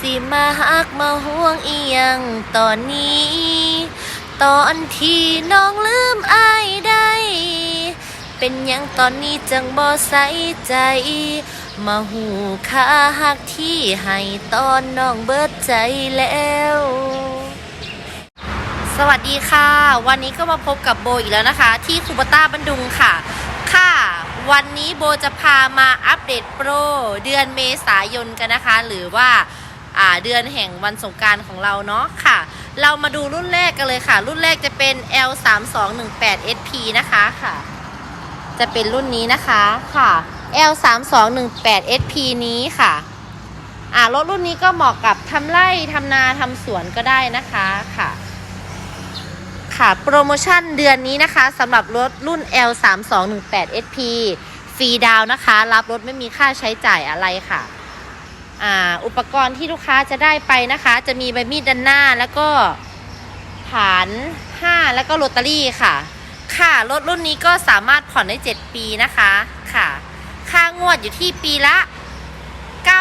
สิมาฮักมาห่วงอีหยังตอนนี้ ตอนที่น้องลืมอายได้ เป็นยังตอนนี้จังบ่ใส่ใจ มาหูค่าหักที่ให้ตอนน้องเบิดใจแล้วสวัสดีค่ะ วันนี้ก็มาพบกับโบอีกแล้วนะคะ ที่คูปต้าบันดุงค่ะ ค่ะ วันนี้โบจะพามาอัปเดตโปร เดือนเมษายนกันนะคะ หรือว่า เดือนแห่งวันสงการของเราเนาะค่ะ เรามาดูรุ่นแรกกันเลยค่ะ รุ่นแรกจะเป็น L 3 2 1 8 SP นะคะค่ะ จะเป็นรุ่นนี้นะคะค่ะ L 3 2 1 8 SP นี้ค่ะอ่ารถรุ่นนี้ก็เหมาะกับทำไร่ทำนาทำสวนก็ได้นะคะค่ะ ค่ะ โปรโมชั่นเดือนนี้นะคะสำหรับรถรุ่น L 3 2 1 8 SP ฟรีดาวนะคะ รับรถไม่มีค่าใช้จ่ายอะไรค่ะ อุปกรณ์ที่ลูกค้าจะได้ไปนะคะ จะมีใบมีดด้านหน้าแล้วก็ฐาน5แล้วก็โรตารี่ค่ะ ค่ะรถรุ่นนี้ก็สามารถผ่อนได้ 7 ปีนะคะค่ะ ค่างวดอยู่ที่ปีละ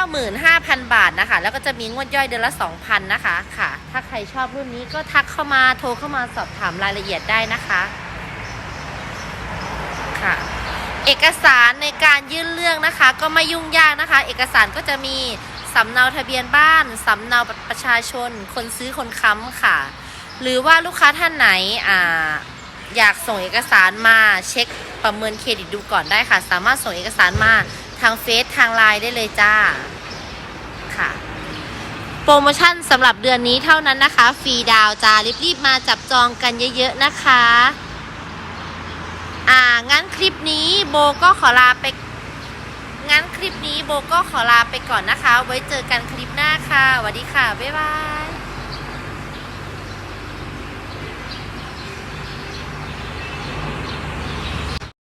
95,000 บาทนะคะ แล้วก็จะมีงวดย่อยเดือนละ 2,000 นะคะค่ะ ถ้าใครชอบรุ่นนี้ก็ทักเข้ามาโทรเข้ามาสอบถามรายละเอียดได้นะคะค่ะ เอกสารในการยื่นเรื่องนะคะ ก็ไม่ยุ่งยากนะคะ เอกสารก็จะมีสำเนาทะเบียนบ้าน สำเนาบัตรประชาชน คนซื้อคนค้ำค่ะ หรือว่าลูกค้าท่านไหนออยากส่งเอกสารมาเช็คประเมินเครดิตดูก่อนได้ค่ะ สามารถส่งเอกสารมาทางเฟซทางไลน์ได้เลยจ้าค่ะโปรโมชั่นสำหรับเดือนนี้เท่านั้นนะคะ ฟรีดาวจ้ารีบๆมาจับจองกันเยอะๆนะคะ อ่างั้นคลิปนี้ โบก็ขอลาไป งั้นคลิปนี้โบก็ขอลาไปก่อนนะคะ ไว้เจอกันคลิปหน้าค่ะสวัสดีค่ะ บ๊ายบาย